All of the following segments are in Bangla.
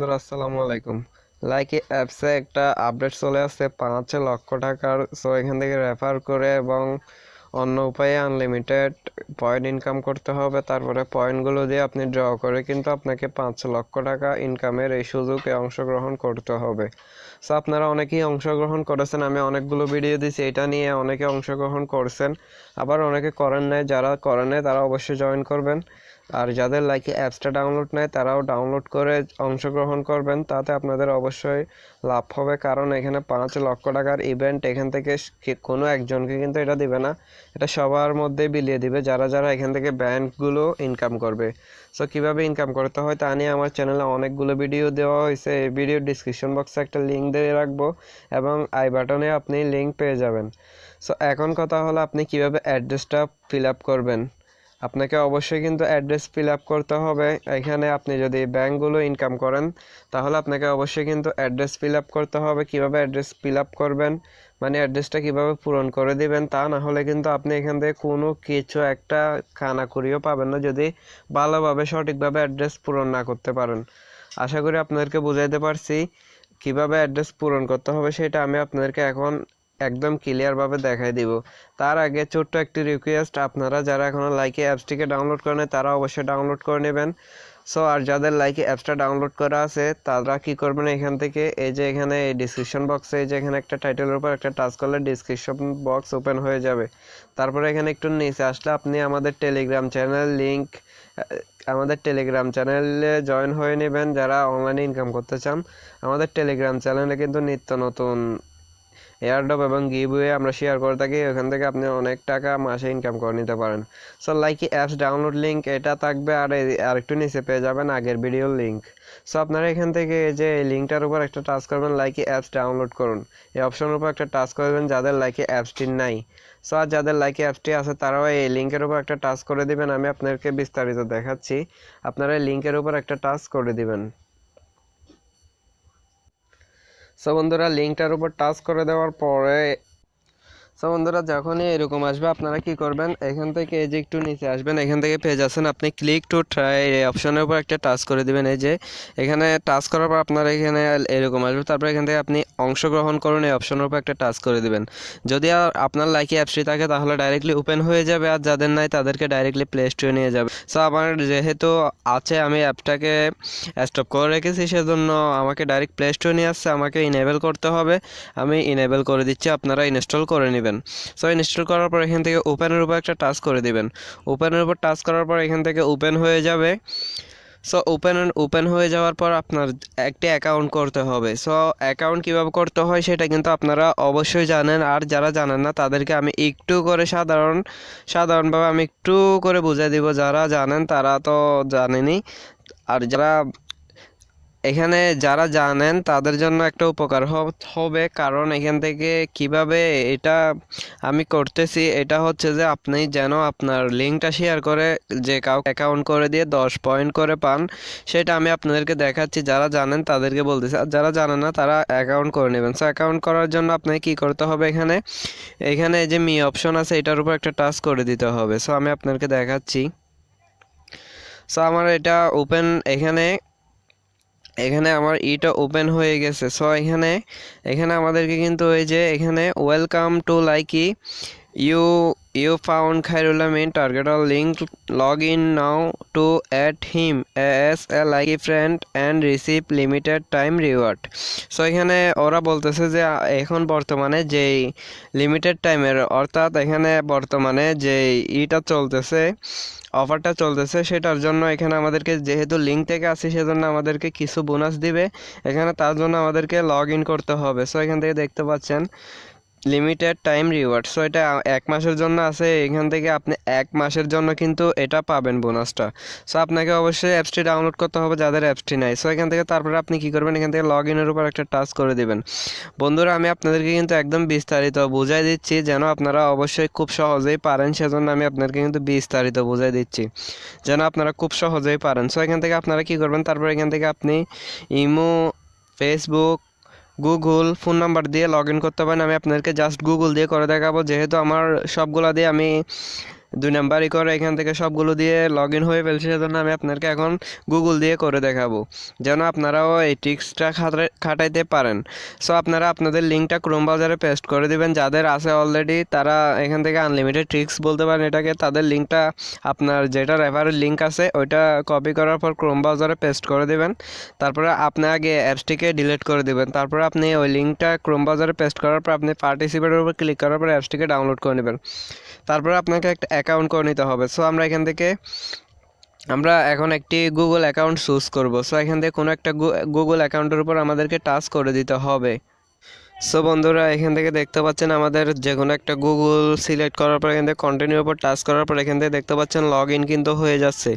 বন্ধুরা, আসসালামু আলাইকুম। লাইক অ্যাপসে একটা আপডেট চলে আসছে, পাঁচ লক্ষ টাকার। সো এখান থেকে রেফার করে এবং অন্য উপায়ে আনলিমিটেড পয়েন্ট ইনকাম করতে হবে। তারপরে পয়েন্টগুলো দিয়ে আপনি ড্র করে কিন্তু আপনাকে পাঁচ লক্ষ টাকা ইনকামের এই সুযোগে অংশগ্রহণ করতে হবে। সো আপনারা অনেকেই অংশগ্রহণ করেছেন, আমি অনেকগুলো ভিডিও দিয়েছি, এটা নিয়ে অনেকে অংশগ্রহণ করছেন। আবার অনেকে করেন নাই, যারা করেন নাই, তারা অবশ্যই জয়েন করবেন। আর যাদের লাইকে অ্যাপসটা ডাউনলোড নেয় তারাও ডাউনলোড করে অংশগ্রহণ করবেন। তাতে আপনাদের অবশ্যই লাভ হবে। কারণ এখানে পাঁচ লক্ষ টাকার ইভেন্ট এখান থেকে কোনো একজনকে কিন্তু এটা দিবে না। এটা সবার মধ্যে বিলিয়ে দিবে, যারা যারা এখান থেকে ব্যাংকগুলো ইনকাম করবে। সো কীভাবে ইনকাম করতে হয় তা নিয়ে আমার চ্যানেলে অনেকগুলো ভিডিও দেওয়া হয়েছে। এই ভিডিও ডিসক্রিপশন বক্সে একটা লিঙ্ক দিয়ে রাখব এবং আই বাটনে আপনি লিঙ্ক পেয়ে যাবেন। সো এখন কথা হলো আপনি কীভাবে অ্যাড্রেসটা ফিল আপ করবেন। আপনাকে অবশ্যই কিন্তু অ্যাড্রেস ফিল আপ করতে হবে। এখানে আপনি যদি ব্যাংকগুলো ইনকাম করেন, তাহলে আপনাকে অবশ্যই কিন্তু অ্যাড্রেস ফিল আপ করতে হবে। কীভাবে অ্যাড্রেস ফিল আপ করবেন? মানে অ্যাড্রেসটা কীভাবে পূরণ করে দিবেন? তা না হলে কিন্তু আপনি এখান থেকে কোনো কিছু একটা খানাকুড়িও পাবেন না যদি ভালোভাবে, সঠিকভাবে অ্যাড্রেস পূরণ না করতে পারেন। আশা করি আপনাদেরকে বুঝাইতে পারছি। কীভাবে অ্যাড্রেস পূরণ করতে হবে সেটা আমি আপনাদেরকে এখন একদম ক্লিয়ারভাবে দেখাই দিব। তার আগে ছোট্ট একটি রিকোয়েস্ট আপনারা যারা এখনও লাইকে অ্যাপসটিকে ডাউনলোড করেন তারা অবশ্যই ডাউনলোড করে নেবেন। সো আর যাদের লাইকে অ্যাপসটা ডাউনলোড করা আছে, তারা কি করবেন এখান থেকে, এই যে এখানে এই ডিসক্রিপশন বক্সে এই যে এখানে একটা টাইটেলের উপর একটা টাচ করলে ডিসক্রিপশন বক্স ওপেন হয়ে যাবে। তারপরে এখানে একটু নিচে আসলে আপনি আমাদের টেলিগ্রাম চ্যানেল লিংক আমাদের টেলিগ্রাম চ্যানেলে জয়েন হয়ে নেবেন যারা অনলাইনে ইনকাম করতে চান। আমাদের টেলিগ্রাম চ্যানেলে কিন্তু নিত্য নতুন এয়ারড্রপ এবং গিভওয়ে আমরা শেয়ার করে থাকি, ওখান থেকে আপনি অনেক টাকা মাসে ইনকাম করে নিতে পারেন। So Likee apps download link এটা থাকবে আর এই- আর একটু নিচে পেয়ে যাবেন আগের ভিডিওর লিঙ্ক সো আপনারা এখান থেকে যে এই লিঙ্কটার উপর একটা টাচ করবেন লাইকি অ্যাপস ডাউনলোড করুন। এই অপশনের উপর একটা টাচ করবেন, যাদের লাইকি অ্যাপসটি নাই। সো আর যাদের লাইকি অ্যাপসটি আছে, তারাও এই লিঙ্কের উপর একটা টাচ করে দিবেন, আমি আপনাদেরকে বিস্তারিত দেখাচ্ছি। আপনারা এই লিঙ্কের উপর একটা টাচ করে দিবেন। সো বন্ধুরা লিঙ্কটার উপর টাচ করে দেওয়ার পরে সো বন্ধুরা, যখনই এরকম আসবে, আপনারা কি করবেন? এখান থেকে এই যে একটু নিচে আসবেন, এখান থেকে পেজ আছেন আপনি ক্লিক টু ট্রাই অপশনের উপর একটা টাচ করে দিবেন। এই যে, এখানে টাচ করার পর আপনারা এখানে এরকম আসবে। তারপর এখান থেকে আপনি অংশগ্রহণ করুন, এই অপশনের উপর একটা টাচ করে দিবেন। যদি আপনার লাইকি অ্যাপসটি থাকে, তাহলে ডাইরেক্টলি ওপেন হয়ে যাবে। আর যাদের নাই, তাদেরকে ডাইরেক্টলি প্লে স্টোরে নিয়ে যাবে। সো আমার যেহেতু আছে, আমি অ্যাপটাকে স্টপ করে রেখেছি, সেজন্য আমাকে ডাইরেক্ট প্লে স্টোরে নিয়ে আসছে। আমাকে ইনেবল করতে হবে। আমি ইনেবল করে দিচ্ছি, আপনারা ইনস্টল করে নেবেন। সো ইনস্টল করার পর এখান থেকে ওপেনের উপর একটা টাচ করে দিবেন। ওপেনের উপর টাচ করার পর এখান থেকে ওপেন হয়ে যাবে। সো ওপেন ওপেন হয়ে যাওয়ার পর আপনার একটি অ্যাকাউন্ট করতে হবে। সো অ্যাকাউন্ট কীভাবে করতে হয় সেটা কিন্তু আপনারা অবশ্যই জানেন। আর যারা জানেন না, তাদেরকে আমি একটু করে সাধারণ, সাধারণভাবে আমি একটু করে বুঝিয়ে দিব। যারা জানেন, তারা তো জানেনই আর যারা এখানে যারা জানেন তাদের জন্য একটা উপকার হবে কারণ এখান থেকে কীভাবে এটা আমি করতেছি, এটা হচ্ছে যে আপনি যেন আপনার লিঙ্কটা শেয়ার করে যে কাউকে অ্যাকাউন্ট করে দিয়ে দশ পয়েন্ট করে পান, সেটা আমি আপনাদেরকে দেখাচ্ছি। যারা জানেন তাদেরকে বলতেছি। আর যারা জানেন না, তারা অ্যাকাউন্ট করে নেবেন। সো অ্যাকাউন্ট করার জন্য আপনাকে কি করতে হবে এখানে? এখানে যে মি অপশন আছে, এটার উপর একটা টাচ করে দিতে হবে। সো আমি আপনাদেরকে দেখাচ্ছি। সো আমার এটা ওপেন এখানে এখানে আমার ইটা ওপেন হয়ে গেছে। সো এখানে এখানে আমাদেরকে কিন্তু ওই যে এখানে welcome to Likee you you found Khairullah main target or link log in now to at him S A Likee friend and receive limited time reward so এখানে ওরা বলতেছে যে, এখন বর্তমানে যেই লিমিটেড টাইমের অর্থাৎ এখানে বর্তমানে যেই ইটা চলতেছে অফারটা চলতেছে, সেটার জন্য এখানে আমাদেরকে যেহেতু লিঙ্ক থেকে আসি, সেজন্য আমাদেরকে কিছু বোনাস দিবে। এখানে তার জন্য আমাদেরকে লগ ইন করতে হবে। সো এখান থেকে দেখতে পাচ্ছেন লিমিটেড টাইম রিওয়ার্ড সো এটা এক মাসের জন্য আছে, এখান থেকে আপনি এক মাসের জন্য কিন্তু এটা পাবেন বোনাসটা সো আপনাকে অবশ্যই অ্যাপসটি ডাউনলোড করতে হবে যাদের অ্যাপসটি নাই। সো এখান থেকে তারপরে আপনি কি করবেন? এখান থেকে লগ ইনের উপর একটা টাচ করে দেবেন। বন্ধুরা, আমি আপনাদেরকে কিন্তু একদম বিস্তারিত বুঝাই দিচ্ছি, যেন আপনারা অবশ্যই খুব সহজেই পারেন, সেজন্য আমি আপনাদেরকে কিন্তু বিস্তারিত বুঝাই দিচ্ছি। যেন আপনারা খুব সহজেই পারেন। সো এখান থেকে আপনারা কি করবেন? তারপর এখান থেকে আপনি imo Facebook Google phone number দিয়ে লগ ইন করতে পারেন। আমি আপনাদেরকে জাস্ট গুগল দিয়ে করে দেখাবো। যেহেতু আমার সবগুলা দিয়ে আমি দুই নাম্বারই করে, এখান থেকে সবগুলো দিয়ে লগ ইন হয়ে ফেলছে, সেজন্য আমি আপনাকে এখন গুগল দিয়ে করে দেখাবো। যেন আপনারাও এই ট্রিক্সটা খাটাইতে পারেন। সো আপনারা আপনাদের লিঙ্কটা ক্রোম বাজারে পেস্ট করে দিবেন। যাদের আছে অলরেডি তারা এখান থেকে আনলিমিটেড ট্রিক্স বলতে পারেন এটাকে, তাদের লিঙ্কটা আপনার যেটা রেফারের লিঙ্ক আছে, ওইটা কপি করার পর ক্রোম ব্রাউজারে পেস্ট করে দেবেন। তারপরে আপনি আগে অ্যাপসটিকে ডিলিট করে দিবেন। তারপরে আপনি ওই লিঙ্কটা ক্রোম ব্রাউজারে পেস্ট করার পর, আপনি পার্টিসিপেটের উপর ক্লিক করার পর অ্যাপসটিকে ডাউনলোড করে নেবেন। তারপরে আপনাকে একটা অ্যাকাউন্ট করে নিতে হবে। সো আমরা এখান থেকে, আমরা এখন একটি গুগল অ্যাকাউন্ট চুজ করব। সো এখান থেকে কোনো একটা গুগল অ্যাকাউন্টের উপর আমাদেরকে টাচ করে দিতে হবে। সো বন্ধুরা, এখান থেকে দেখতে পাচ্ছেন আমাদের যে কোনো একটা গুগল সিলেক্ট করার পর, এখান থেকে কন্টিনিউর উপর টাচ করার পর, এখান থেকে দেখতে পাচ্ছেন লগ ইন কিন্তু হয়ে যাচ্ছে।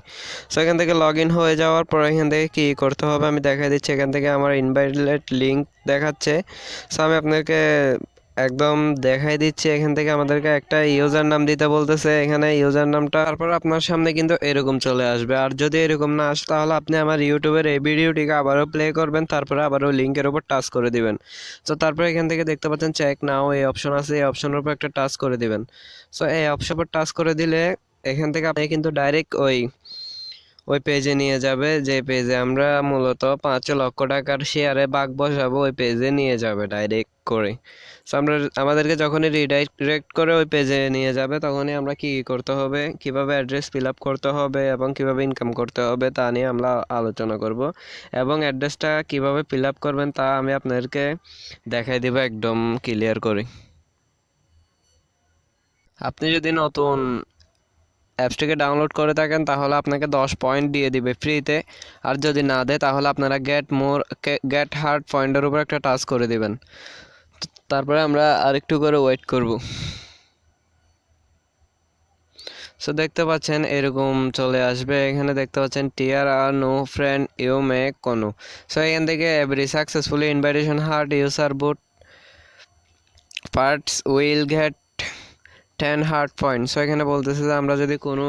সো এখান থেকে লগ ইন হয়ে যাওয়ার পর, এখান থেকে কী করতে হবে? আমি দেখাই দিচ্ছি। এখান থেকে আমার ইনভাইটেড লিঙ্ক দেখাচ্ছে। সো আমি আপনাকে একদম দেখাই দিচ্ছি, এখান থেকে আমাদেরকে একটা ইউজার নাম দিতে বলতেছে, এখানে ইউজার নামটা তারপর আপনার সামনে কিন্তু এরকম চলে আসবে। আর যদি এরকম না আসে, তাহলে আপনি আমার ইউটিউবের এই ভিডিওটিকে আবারও প্লে করবেন, তারপরে আবারও লিঙ্কের উপর টাচ করে দিবেন। তো তারপরে এখান থেকে দেখতে পাচ্ছেন চেক নাও এই অপশন আছে, এই অপশনের উপর একটা টাচ করে দিবেন। সো এই অপশন উপর টাচ করে দিলে, এখান থেকে আপনি কিন্তু ডাইরেক্ট ওই ওই পেজে নিয়ে যাবে, যে পেজে আমরা মূলত পাঁচ লক্ষ টাকার শেয়ারে বাঘ বসাবো, ওই পেজে নিয়ে যাবে ডাইরেক্ট করে। সো আমরা আমাদেরকে যখনই রিডাইরেক্ট করে ওই পেজে নিয়ে যাবে, তখনই আমরা কি করতে হবে, কীভাবে অ্যাড্রেস ফিল আপ করতে হবে এবং কীভাবে ইনকাম করতে হবে, তা নিয়ে আমরা আলোচনা করব। এবং অ্যাড্রেসটা কীভাবে ফিল আপ করবেন, তা আমি আপনাদেরকে দেখাই দেবো একদম ক্লিয়ার করে। আপনি যদি নতুন অ্যাপসটিকে ডাউনলোড করে থাকেন, তাহলে আপনাকে দশ পয়েন্ট দিয়ে দিবে ফ্রিতে। আর যদি না দেয়, তাহলে আপনারা গেট মোর গেট হার্ড পয়েন্টের উপর একটা টাচ করে দিবেন। তারপরে আমরা আরেকটু করে ওয়েট করব। সো দেখতে পাচ্ছেন, এরকম চলে আসবে। এখানে দেখতে পাচ্ছেন tier are no friend you may কোনো। সো এখান থেকে every successfully invitation heart user boot parts will get ten heart point so এখানে বলতেছে যে, আমরা যদি কোনো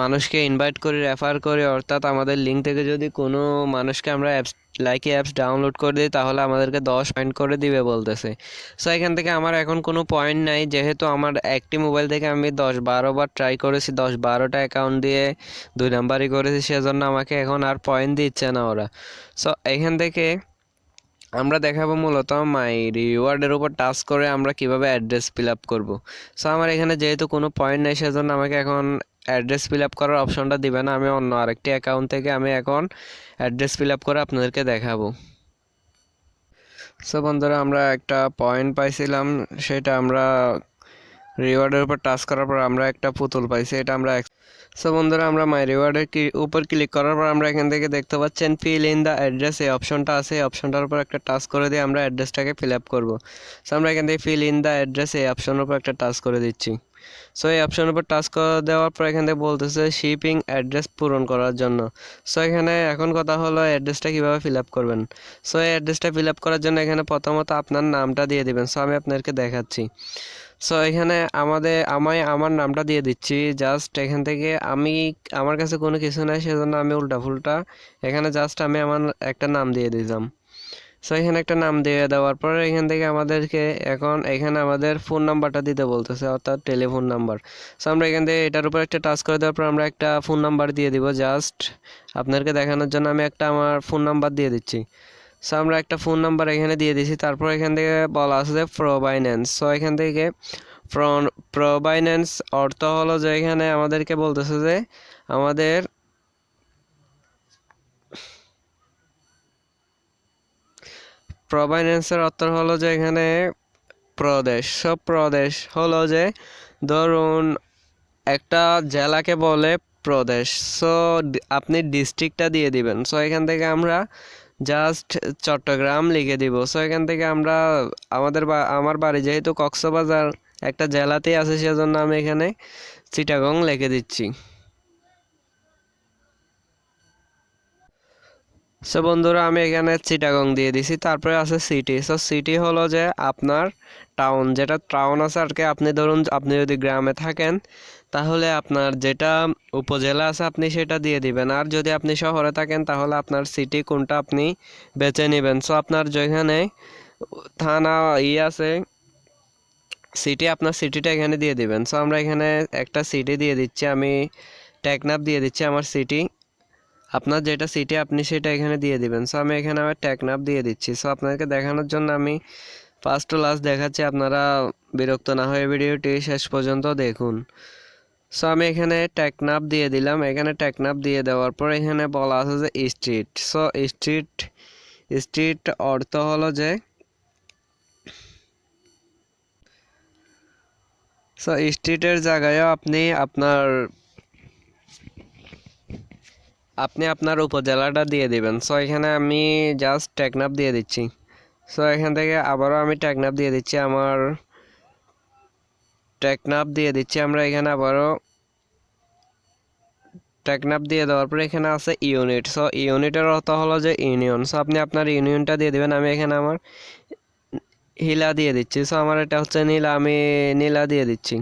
মানুষকে ইনভাইট করি রেফার করি, অর্থাৎ আমাদের লিঙ্ক থেকে যদি কোনো মানুষকে আমরা অ্যাপস লাইকি অ্যাপস ডাউনলোড করে দিই, তাহলে আমাদেরকে দশ পয়েন্ট করে দিবে বলতেছে। সো এখান থেকে আমার এখন কোনো পয়েন্ট নাই। যেহেতু আমার একটি মোবাইল থেকে আমি দশ বারো বার ট্রাই করেছি, দশ বারোটা অ্যাকাউন্ট দিয়ে দুই নাম্বারই করেছি, সেজন্য আমাকে এখন আর পয়েন্ট দিচ্ছে না ওরা। সো এখান থেকে আমরা দেখাবো মূলত মাই রিওয়ার্ডের উপর টাচ করে আমরা কীভাবে অ্যাড্রেস ফিল আপ করব। সো আমার এখানে যেহেতু কোনো পয়েন্ট নেই, সেজন্য আমাকে এখন অ্যাড্রেস ফিল আপ করার অপশনটা দিবে না। আমি অন্য আরেকটি অ্যাকাউন্ট থেকে আমি এখন অ্যাড্রেস ফিল আপ করে আপনাদেরকে দেখাবো। সো বন্ধুরা, আমরা একটা পয়েন্ট পাইছিলাম, সেটা আমরা রিওয়ার্ডের উপর টাচ করার পর আমরা একটা পুতুল পাইছি। এটা আমরা সো বন্ধুরা, আমরা মাই রিওয়ার্ডের উপর ক্লিক করার পর আমরা এখান থেকে দেখতে পাচ্ছেন ফিল ইন দ্য অ্যাড্রেস এই অপশনটা আছে। এই অপশনটার উপর একটা টাচ করে দিয়ে আমরা অ্যাড্রেসটাকে ফিল আপ করব। সো আমরা এখান থেকে ফিল ইন দ্য অ্যাড্রেস এই অপশনের উপর একটা টাচ করে দিচ্ছি। সো এই অপশনের উপর টাচ করে দেওয়ার পর এখান থেকে বলতেছে শিপিং অ্যাড্রেস পূরণ করার জন্য। সো এখানে এখন কথা হলো অ্যাড্রেসটা কীভাবে ফিল আপ করবেন? সো এই অ্যাড্রেসটা ফিল আপ করার জন্য এখানে প্রথমত আপনার নামটা দিয়ে দিবেন। সো আমি আপনাদেরকে দেখাচ্ছি। সো এখানে আমাদের, আমায়, আমার নামটা দিয়ে দিচ্ছি। জাস্ট এখান থেকে আমি, আমার কাছে কোনো কিছু নাই, সেজন্য আমি উল্টা ফুলটা। এখানে জাস্ট আমি আমার একটা নাম দিয়ে দিলাম। সো এখানে একটা নাম দিয়ে দেওয়ার পর এখান থেকে আমাদেরকে এখন, এখানে আমাদের ফোন নাম্বারটা দিতে বলতেছে, অর্থাৎ টেলিফোন নাম্বার সো আমরা এখান থেকে এটার উপর একটা টাচ করে দেওয়ার পর আমরা একটা ফোন নাম্বার দিয়ে দিব। জাস্ট আপনাদেরকে দেখানোর জন্য আমি একটা আমার ফোন নাম্বার দিয়ে দিচ্ছি। সো আমরা একটা ফোন নাম্বার এখানে দিয়ে দিছি তারপর এখান থেকে বলা আছে যে প্রোবাইন্যান্স সো এখান থেকে প্রোবাইন্যান্স অর্থ হলো যে এখানে আমাদেরকে বলতেছে যে আমাদের প্রবাইন্যান্সের অর্থ হলো যে এখানে প্রদেশ। সব প্রদেশ হলো যে ধরুন একটা জেলাকে বলে প্রদেশ। সো আপনি ডিস্ট্রিক্টটা দিয়ে দিবেন। সো এখান থেকে আমরা জাস্ট চট্টগ্রাম লিখে দিব। সো এখান থেকে আমরা আমাদের আমার বাড়ি যেহেতু কক্সবাজার, একটা জেলাতেই আছে, সেজন্য আমি এখানে চিটাগং লিখে দিচ্ছি। সো বন্ধুরা, আমি এখানে চিটাগং দিয়ে দিছি, তারপরে আছে সিটি সো সিটি হলো যে আপনার টাউন যেটা টাউন আছে আর কি, আপনি ধরুন, আপনি যদি গ্রামে থাকেন তাহলে আপনার যেটা উপজেলা আছে আপনি সেটা দিয়ে দিবেন। আর যদি আপনি শহরে থাকেন, তাহলে আপনার সিটি কোনটা আপনি বেছে নেবেন। সো আপনার যেখানে থানা ই আছে সিটি আপনার সিটিটা এখানে দিয়ে দিবেন। সো আমরা এখানে একটা সিটি দিয়ে দিচ্ছি, আমি ট্যাকনাপ দিয়ে দিচ্ছি আমার সিটি আপনার যেটা সিটি আপনি সেটা এখানে দিয়ে দিবেন। সো আমি এখানে আমার ট্যাকনাপ দিয়ে দিচ্ছি। সো আপনাদেরকে দেখানোর জন্য আমি ফার্স্ট টু লাস্ট দেখাচ্ছি। আপনারা বিরক্ত না হয়ে ভিডিওটি শেষ পর্যন্ত দেখুন। সো আমি এখানে ট্যাকনাপ দিয়ে দিলাম। এখানে ট্যাকনাপ দিয়ে দেওয়ার পর এখানে বলা আছে যে স্ট্রিট সো স্ট্রিট স্ট্রিট অর্থ হলো যে সো স্ট্রিটের জায়গায়ও আপনি আপনার আপনি আপনার উপজেলাটা দিয়ে দিবেন। সো এখানে আমি জাস্ট টেকনাপ দিয়ে দিচ্ছি। সো এখান থেকে আবারও আমি টেকনাপ দিয়ে দিচ্ছি। আমার টেকনাপ দিয়ে দিচ্ছি, আমরা এখানে আবারও টেকনাপ দিয়ে দেওয়ার পরে এখানে আছে ইউনিট সো ইউনিটের অর্থ হলো যে ইউনিয়ন সো আপনি আপনার ইউনিয়নটা দিয়ে দেবেন, আমি এখানে আমার হিলা দিয়ে দিচ্ছি। সো আমার এটা হচ্ছে নীলা, আমি নীলা দিয়ে দিচ্ছি।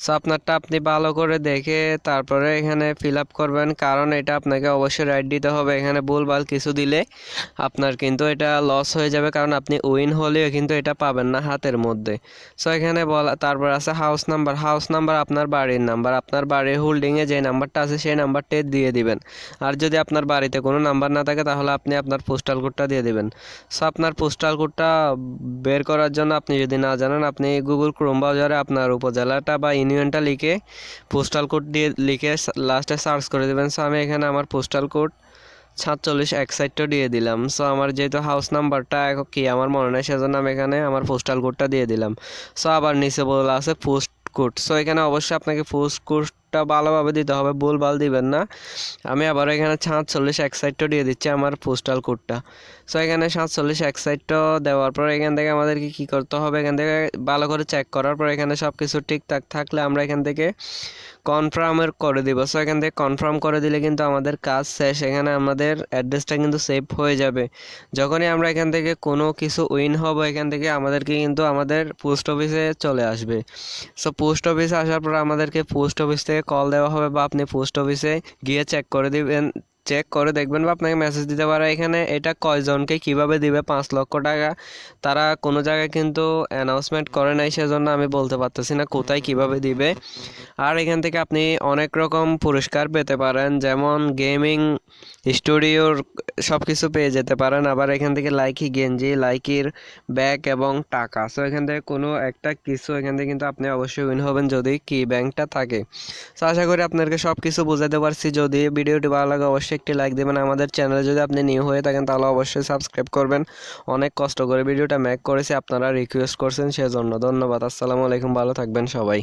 সো আপনারটা আপনি ভালো করে দেখে তারপরে এখানে ফিল আপ করবেন। কারণ এটা আপনাকে অবশ্যই রাইট দিতে হবে। এখানে ভুলভাল কিছু দিলে আপনার কিন্তু এটা লস হয়ে যাবে। কারণ আপনি উইন হলেও কিন্তু এটা পাবেন না হাতের মধ্যে। সো এখানে বলা তারপর আছে হাউস নাম্বার হাউস নাম্বার আপনার বাড়ির নাম্বার আপনার বাড়ির হোল্ডিংয়ে যে নাম্বারটা আছে, সেই নাম্বারটা দিয়ে দিবেন। আর যদি আপনার বাড়িতে কোনো নাম্বার না থাকে, তাহলে আপনি আপনার পোস্টাল কোডটা দিয়ে দিবেন। সো আপনার পোস্টাল কোডটা বের করার জন্য আপনি যদি না জানেন, আপনি গুগল ক্রোম ব্রাউজারে আপনার উপজেলাটা বা ইউনিয়নটা লিখে পোস্টাল কোড দিয়ে লিখে লাস্টে সার্চ করে দেবেন। সো আমি এখানে আমার পোস্টাল কোড সাতচল্লিশ এক সাইডটা দিয়ে দিলাম। সো আমার যেহেতু হাউস নাম্বারটা কি আমার মনে নেই, সেজন্য আমি এখানে আমার পোস্টাল কোডটা দিয়ে দিলাম। সো আবার নিচে বলা আছে পোস্ট কোড সো এখানে অবশ্যই আপনাকে পোস্ট কোডটা ভালোভাবে দিতে হবে ভুলভাল দিবেন না। আমি আবার এখানে সাতচল্লিশ এক সাইডটা দিয়ে দিচ্ছি আমার পোস্টাল কোডটা সো এখানে সাতচল্লিশ এক সাইডটা দেওয়ার পর এখান থেকে আমাদেরকে কী করতে হবে? এখান থেকে ভালো করে চেক করার পর এখানে সব কিছু ঠিকঠাক থাকলে আমরা এখান থেকে কনফার্মের করে দিব। সো এখান থেকে কনফার্ম করে দিলে কিন্তু আমাদের কাজ শেষ। এখানে আমাদের অ্যাড্রেসটা কিন্তু সেভ হয়ে যাবে। যখনই আমরা এখান থেকে কোনো কিছু উইন হব, এখান থেকে আমাদেরকে কিন্তু আমাদের পোস্ট অফিসে চলে আসবে। সো পোস্ট অফিসে আসার পর আমাদেরকে পোস্ট অফিস থেকে কল দেওয়া হবে বা আপনি পোস্ট অফিসে গিয়ে চেক করে দিবেন। চেক করে দেখবেন বা আপনাকে মেসেজ দিতে পারে এখানে এটা কয়জনকে কীভাবে দিবে? পাঁচ লক্ষ টাকা। তারা কোনো জায়গায় কিন্তু অ্যানাউন্সমেন্ট করে নাই, সেজন্য আমি বলতে পারতেছি না কোথায় কীভাবে দিবে। আর এখান থেকে আপনি অনেক রকম পুরস্কার পেতে পারেন, যেমন গেমিং স্টুডিওর সব কিছু পেয়ে যেতে পারেন। আবার এখান থেকে লাইকি গেঞ্জি লাইকির ব্যাগ এবং টাকা। সো এখান থেকে কোনো একটা কিছু এখান থেকে কিন্তু আপনি অবশ্যই উইন হবেন যদি কি ব্যাংকটা থাকে। সো আশা করি আপনাদেরকে সব কিছু বোঝাতে পারছি। যদি ভিডিওটি ভালো লাগে, অবশ্যই একটি লাইক দেবেন। আমাদের চ্যানেলে যদি আপনি নিউ হয়ে থাকেন, তাহলে অবশ্যই সাবস্ক্রাইব করবেন। অনেক কষ্ট করে ভিডিওটা মেক করেছি, আপনারা রিকোয়েস্ট করছেন, সেজন্য ধন্যবাদ। আসসালামু আলাইকুম, ভালো থাকবেন সবাই।